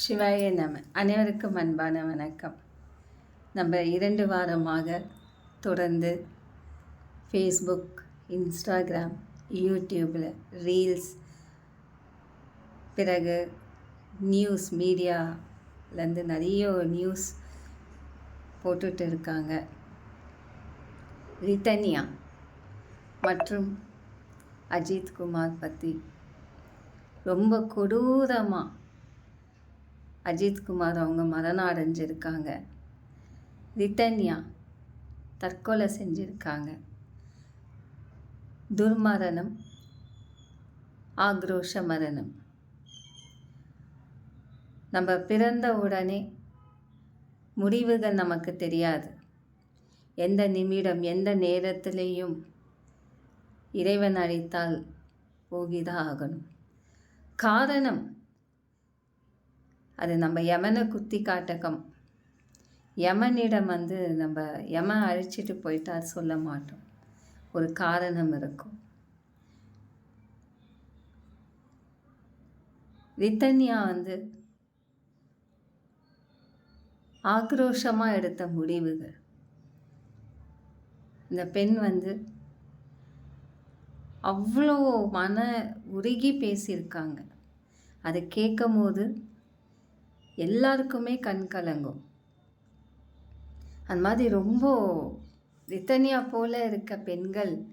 சிவாய நம. அனைவருக்கும் அன்பான வணக்கம். நம்ம இரண்டு வாரமாக தொடர்ந்து ஃபேஸ்புக் இன்ஸ்டாகிராம் யூடியூப்பில் ரீல்ஸ் பிறகு நியூஸ் மீடியாலேருந்து நிறைய நியூஸ் போட்டுட்டு இருக்காங்க. ரித்தன்யா மற்றும் அஜித்குமார் பற்றி ரொம்ப கொடூரமாக அஜித்குமார் அவங்க மரணம் அடைஞ்சிருக்காங்க ரிட்டன்யா தற்கொலை செஞ்சுருக்காங்க. துர்மரணம் ஆக்ரோஷ மரணம். நம்ம பிறந்த உடனே முடிவுகள் நமக்கு தெரியாது. எந்த நிமிடம் எந்த நேரத்திலேயும் இறைவன் அழைத்தால் போகிதான் ஆகணும். காரணம் அது நம்ம யமனை குத்தி காட்டகம். யமனிடம் வந்து நம்ம யம அழிச்சிட்டு போயிட்டா சொல்ல மாட்டோம். ஒரு காரணம் இருக்கும். ரித்தன்யா வந்து ஆக்ரோஷமாக எடுத்த முடிவுகள். இந்த பெண் வந்து அவ்வளோ மன உருகி பேசியிருக்காங்க. அதை கேட்கும் போது எல்லாருக்குமே கண் கலங்கும். அந்த மாதிரி ரொம்ப ரித்தனியா போல் இருக்க பெண்கள்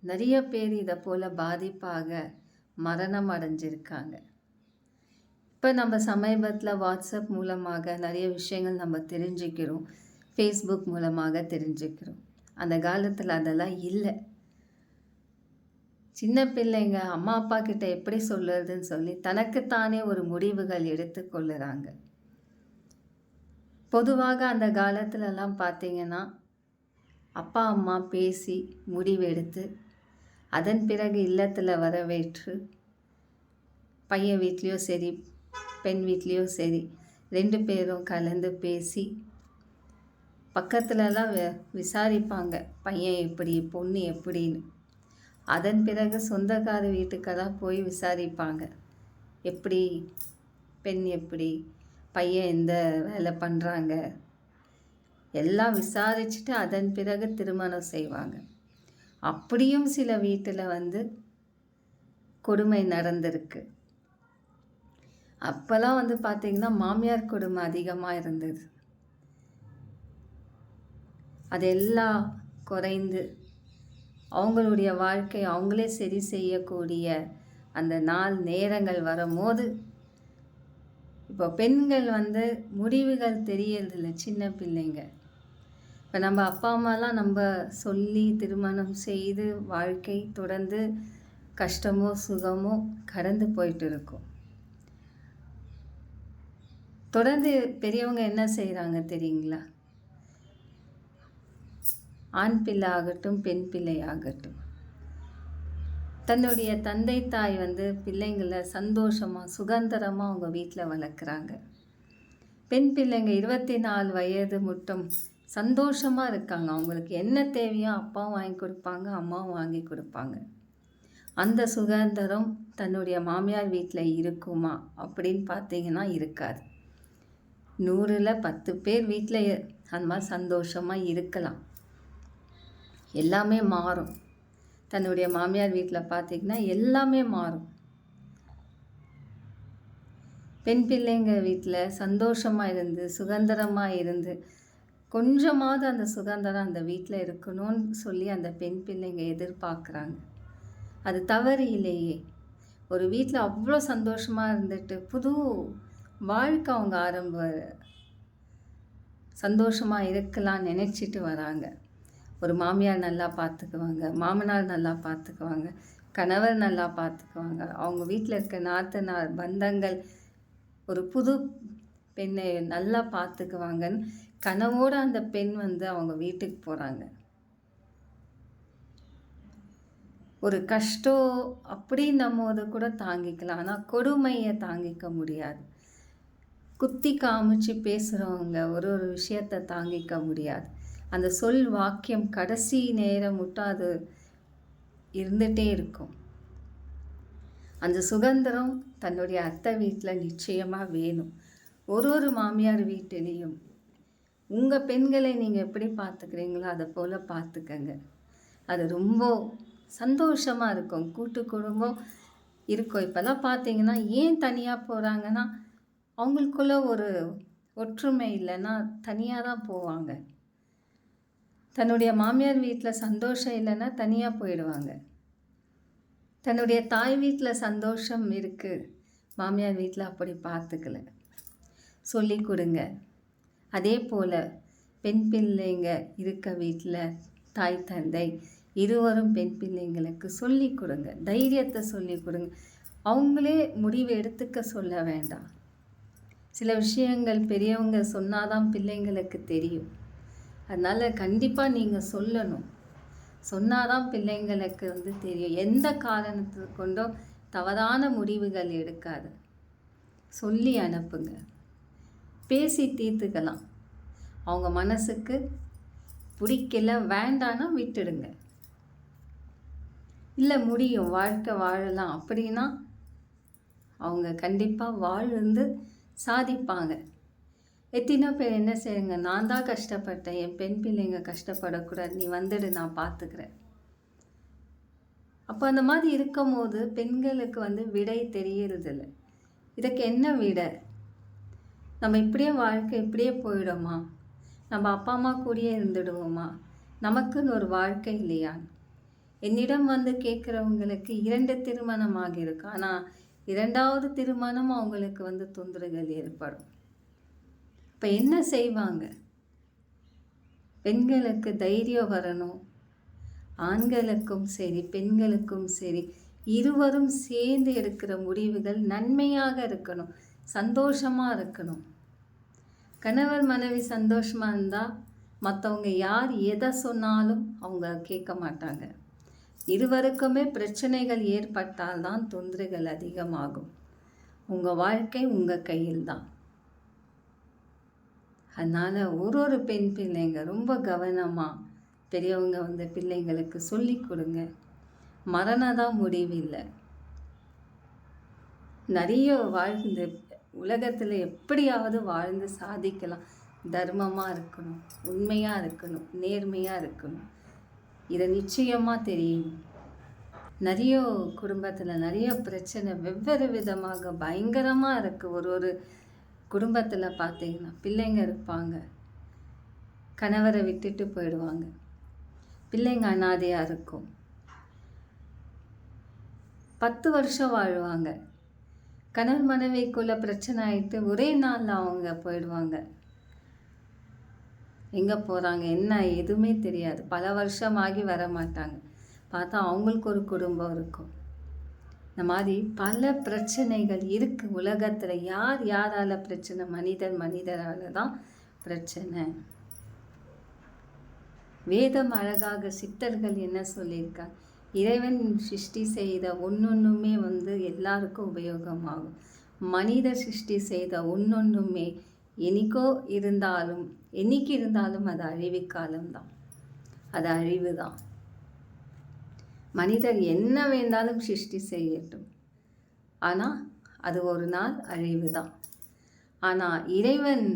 நிறைய பேர் இதை போல் பாதிப்பாக மரணம் அடைஞ்சிருக்காங்க. இப்போ நம்ம சமீபத்தில் வாட்ஸ்அப் மூலமாக நிறைய விஷயங்கள் நம்ம தெரிஞ்சுக்கிறோம். ஃபேஸ்புக் மூலமாக தெரிஞ்சுக்கிறோம். அந்த காலத்தில் அதெல்லாம் இல்லை. சின்ன பிள்ளைங்க அம்மா அப்பா கிட்ட எப்படி சொல்லுறதுன்னு சொல்லி தனக்குத்தானே ஒரு முடிவுகள் எடுத்து கொள்ளுறாங்க. பொதுவாக அந்த காலத்துலலாம் பார்த்தீங்கன்னா அப்பா அம்மா பேசி முடிவெடுத்து அதன் பிறகு இல்லத்தில் வரவேற்று பையன் வீட்லேயோ சரி பெண் வீட்லேயோ சரி ரெண்டு பேரும் கலந்து பேசி பக்கத்துலலாம் விசாரிப்பாங்க. பையன் எப்படி பொண்ணு எப்படின்னு. அதன் பிறகு சொந்தக்கார வீட்டுக்கெல்லாம் போய் விசாரிப்பாங்க. எப்படி? பெண் எப்படி? பையன் எந்த வேலை பண்ணுறாங்க எல்லாம் விசாரிச்சுட்டு அதன் பிறகு திருமணம் செய்வாங்க. அப்படியும் சில வீட்டில் வந்து கொடுமை நடந்திருக்கு. அப்போல்லாம் வந்து பார்த்திங்கன்னா மாமியார் கொடுமை அதிகமாக இருந்தது. அது எல்லாம் குறைந்து அவங்களுடைய வாழ்க்கை அவங்களே சரி செய்யக்கூடிய அந்த நாள் நேரங்கள் வரும்போது இப்போ பெண்கள் வந்து முடிவுகள் தெரியறதில்ல சின்ன பிள்ளைங்க. இப்போ நம்ம அப்பா அம்மாலாம் நம்ம சொல்லி திருமணம் செய்து வாழ்க்கை தொடர்ந்து கஷ்டமோ சுகமோ கடந்து போயிட்டு இருக்கும். தொடர்ந்து பெரியவங்க என்ன செய்கிறாங்க தெரியுங்களா? ஆண் பிள்ளை ஆகட்டும் பெண் பிள்ளை ஆகட்டும். தன்னுடைய தந்தை தாய் வந்து பிள்ளைங்களை சந்தோஷமாக சுதந்திரமாக அவங்க வீட்டில் வளர்க்குறாங்க. பெண் பிள்ளைங்க இருபத்தி நாலு வயது மட்டும் சந்தோஷமாக இருக்காங்க. அவங்களுக்கு என்ன தேவையோ அப்பாவும் வாங்கி கொடுப்பாங்க அம்மாவும் வாங்கி கொடுப்பாங்க. அந்த சுதந்திரம் தன்னுடைய மாமியார் வீட்டில் இருக்குமா அப்படின்னு பார்த்தீங்கன்னா இருக்காது. நூறில் பத்து பேர் வீட்டில் அந்த மாதிரி சந்தோஷமாக இருக்கலாம். எல்லாமே மாறும். தன்னுடைய மாமியார் வீட்டில் பார்த்திங்கன்னா எல்லாமே மாறும். பெண் பிள்ளைங்க வீட்டில் சந்தோஷமாக இருந்து சுதந்திரமாக இருந்து கொஞ்சமாவது அந்த சுதந்திரம் அந்த வீட்டில் இருக்கணும்னு சொல்லி அந்த பெண் பிள்ளைங்க எதிர்பார்க்குறாங்க. அது தவறு இல்லையே. ஒரு வீட்டில் அவ்வளோ சந்தோஷமாக இருந்துட்டு புது வாழ்க்கை அவங்க ஆரம்ப சந்தோஷமாக இருக்கலாம்னு நினச்சிட்டு வராங்க. ஒரு மாமியார் நல்லா பார்த்துக்குவாங்க மாமனார் நல்லா பார்த்துக்குவாங்க கணவர் நல்லா பார்த்துக்குவாங்க அவங்க வீட்டில் இருக்க நாத்தனார் பந்தங்கள் ஒரு புது பெண்ணை நல்லா பார்த்துக்குவாங்கன்னு கனவோடு அந்த பெண் வந்து அவங்க வீட்டுக்கு போகிறாங்க ஒரு கஷ்டம் அப்படின்னு நம்ம அதை கூட தாங்கிக்கலாம். ஆனால் கொடுமையை தாங்கிக்க முடியாது. குத்தி காமிச்சு பேசுகிறவங்க ஒரு ஒரு விஷயத்தை தாங்கிக்க முடியாது. அந்த சொல் வாக்கியம் கடைசி நேரம் விட்டால் அது இருந்துகிட்டே இருக்கும். அந்த சுதந்திரம் தன்னுடைய அத்தை வீட்டில் நிச்சயமாக வேணும். ஒரு ஒரு மாமியார் வீட்டிலையும். உங்கள் பெண்களை நீங்கள் எப்படி பார்த்துக்கிறீங்களோ அதை போல் பார்த்துக்கங்க. அது ரொம்ப சந்தோஷமாக இருக்கும். கூட்டு குடும்பம் இருக்கும். இப்போல்லாம் பார்த்தீங்கன்னா ஏன் தனியாக போகிறாங்கன்னா அவங்களுக்குள்ள ஒரு ஒற்றுமை இல்லைன்னா தனியாக தான் போவாங்க. தன்னுடைய மாமியார் வீட்டில் சந்தோஷம் இல்லைன்னா தனியாக போயிடுவாங்க. தன்னுடைய தாய் வீட்டில் சந்தோஷம் இருக்குது மாமியார் வீட்டில் அப்படி பார்த்துக்கல சொல்லி கொடுங்க. அதே போல் பெண் பிள்ளைங்க இருக்க வீட்டில் தாய் தந்தை இருவரும் பெண் பிள்ளைங்களுக்கு சொல்லி கொடுங்க. தைரியத்தை சொல்லி கொடுங்க. அவங்களே முடிவு எடுத்துக்க சொல்ல வேண்டாம். சில விஷயங்கள் பெரியவங்க சொன்னாதான் பிள்ளைங்களுக்கு தெரியும். அதனால் கண்டிப்பாக நீங்கள் சொல்லணும். சொன்னாதான் பிள்ளைங்களுக்கு வந்து தெரியும். எந்த காரணத்தை கொண்டோ தவறான முடிவுகள் எடுக்காது. சொல்லி அனுப்புங்க. பேசி தீர்த்துக்கலாம். அவங்க மனசுக்கு பிடிக்கல வேண்டான்னா விட்டுடுங்க. இல்லை முடியும். வாழ்க்கை வாழலாம். அப்படின்னா அவங்க கண்டிப்பாக வாழ்ந்து சாதிப்பாங்க. எத்தனை பேர் என்ன செய்யுங்க நான் தான் கஷ்டப்பட்டேன் என் பெண் பிள்ளைங்க கஷ்டப்படக்கூடாது நீ வந்துடு நான் பார்த்துக்கிறேன். அப்போ அந்த மாதிரி இருக்கும் போது பெண்களுக்கு வந்து விடை தெரியறதில்ல. இதுக்கு என்ன விடை? நம்ம இப்படியே வாழ்க்கை இப்படியே போயிடுமா? நம்ம அப்பா அம்மா கூடயே இருந்துடுவோமா? நமக்குன்னு ஒரு வாழ்க்கை இல்லையா? என்னிடம் வந்து கேட்குறவங்களுக்கு இரண்டு திருமணம் ஆகியிருக்கு ஆனால் இரண்டாவது திருமணம் அவங்களுக்கு வந்து தொந்தரவுகள் ஏற்படும். இப்போ என்ன செய்வாங்க? பெண்களுக்கு தைரியம் வரணும். ஆண்களுக்கும் சரி பெண்களுக்கும் சரி இருவரும் சேர்ந்து எடுக்கிற முடிவுகள் நன்மையாக இருக்கணும் சந்தோஷமாக இருக்கணும். கணவர் மனைவி சந்தோஷமாக இருந்தால் மற்றவங்க யார் எதை சொன்னாலும் அவங்க கேட்க மாட்டாங்க. இருவருக்குமே பிரச்சனைகள் ஏற்பட்டால் தான் தொந்தரவுகள் அதிகமாகும். உங்கள் வாழ்க்கை உங்கள் கையில் தான் அதனால் ஒரு ஒரு பெண் பிள்ளைங்க ரொம்ப கவனமாக பெரியவங்க வந்து பிள்ளைங்களுக்கு சொல்லி கொடுங்க. மரணம் தான் முடிவில்லை. நிறைய வாழ்ந்து உலகத்தில் எப்படியாவது வாழ்ந்து சாதிக்கலாம். தர்மமாக இருக்கணும் உண்மையாக இருக்கணும் நேர்மையாக இருக்கணும். இதை நிச்சயமாக தெரியும். நிறைய குடும்பத்தில் நிறைய பிரச்சனை வெவ்வேறு விதமாக பயங்கரமாக இருக்குது ஒரு ஒரு குடும்பத்தில் பார்த்தீங்கன்னா பிள்ளைங்க இருப்பாங்க. கணவரை விட்டுட்டு போயிடுவாங்க. பிள்ளைங்க அனாதையாக இருக்கும். பத்து வருஷம் வாழ்வாங்க. கணவன் மனைவிக்குள்ள பிரச்சனை ஆகிட்டு ஒரே நாளில் அவங்க போயிடுவாங்க. எங்கே போகிறாங்க என்ன? எதுவுமே தெரியாது. பல வருஷமாகி வர மாட்டாங்க பார்த்தா அவங்களுக்கு ஒரு குடும்பம் இருக்கும். இந்த மாதிரி பல பிரச்சனைகள் இருக்குது உலகத்தில் யார் யாரால் பிரச்சனை? மனிதர் மனிதரால் தான் பிரச்சனை. வேதம் அழகாக சித்தர்கள் என்ன சொல்லியிருக்காங்க இறைவன் சிருஷ்டி செய்த ஒன்றொன்றுமே வந்து எல்லாருக்கும் உபயோகமாகும். மனிதர் சிருஷ்டி செய்த ஒன்றொன்றுமே எனக்கோ இருந்தாலும் என்னைக்கு இருந்தாலும் அது அழிவு காலம்தான். அது அழிவு தான் மனிதர் என்ன வேண்டாலும் சிருஷ்டி செய்யட்டும். ஆனால் அது ஒரு நாள் அழிவு தான் ஆனால் இறைவன்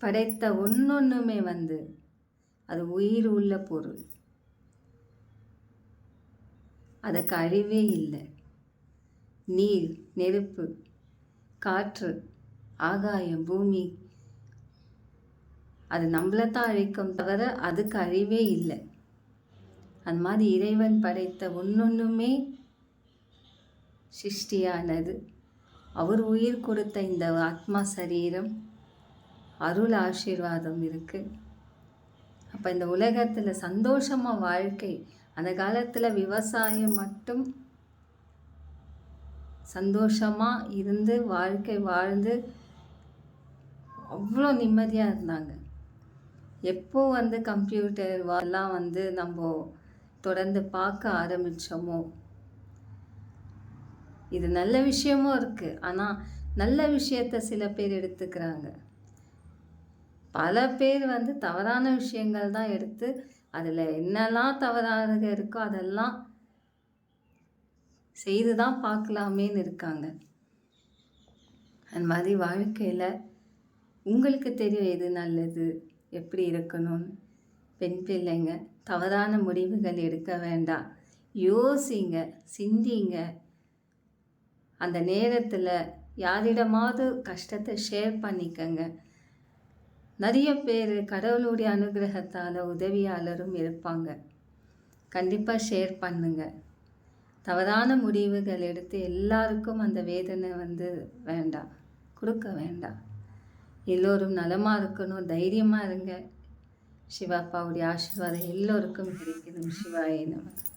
படைத்த ஒன்றொன்றுமே வந்து அது உயிர் உள்ள பொருள். அதுக்கு அழிவே இல்லை. நீர் நெருப்பு காற்று ஆகாயம் பூமி அது நம்மளை தான் அழிக்கும் தவிர அதுக்கு அழிவே இல்லை. அந்த மாதிரி இறைவன் படைத்த ஒன்னொன்றுமே சிருஷ்டியானது. அவர் உயிர் கொடுத்த இந்த ஆத்மா சரீரம் அருள் ஆசீர்வாதம் இருக்குது அப்போ இந்த உலகத்தில் சந்தோஷமாக வாழ்க்கை அந்த காலத்தில் விவசாயம் மட்டும் சந்தோஷமாக இருந்து வாழ்க்கை வாழ்ந்து அவ்வளோ நிம்மதியாக இருந்தாங்க. எப்போ வந்து கம்ப்யூட்டர் எல்லாம் வந்து நம்ம தொடர்ந்து பார்க்க ஆரம்பித்தோமோ இது நல்ல விஷயமும் இருக்குது ஆனால் நல்ல விஷயத்த சில பேர் எடுத்துக்கிறாங்க. பல பேர் வந்து தவறான விஷயங்கள் தான் எடுத்து அதில் என்னெல்லாம் தவறாக இருக்கோ அதெல்லாம் செய்து தான் பார்க்கலாமேன்னு இருக்காங்க. அந்த மாதிரி வாழ்க்கையில் உங்களுக்கு தெரியும் எது நல்லது எப்படி இருக்கணும்னு. பெண் பிள்ளைங்க தவறான முடிவுகள் எடுக்க வேண்டாம். யோசிங்க சிந்திங்க. அந்த நேரத்தில் யாரிடமாவது கஷ்டத்தை ஷேர் பண்ணிக்கங்க. நிறைய பேர் கடவுளுடைய அனுகிரகத்தால் உதவியாளரும் இருப்பாங்க. கண்டிப்பாக ஷேர் பண்ணுங்க. தவறான முடிவுகள் எடுத்து எல்லாருக்கும் அந்த வேதனை வந்து வேண்டாம் கொடுக்க வேண்டாம். எல்லோரும் நலமாக இருக்கணும் தைரியமாக இருங்க. சிவாப்பாவுடைய ஆசீர்வாதம் எல்லோருக்கும் கிடைக்கணும் சிவாயே நமக்கு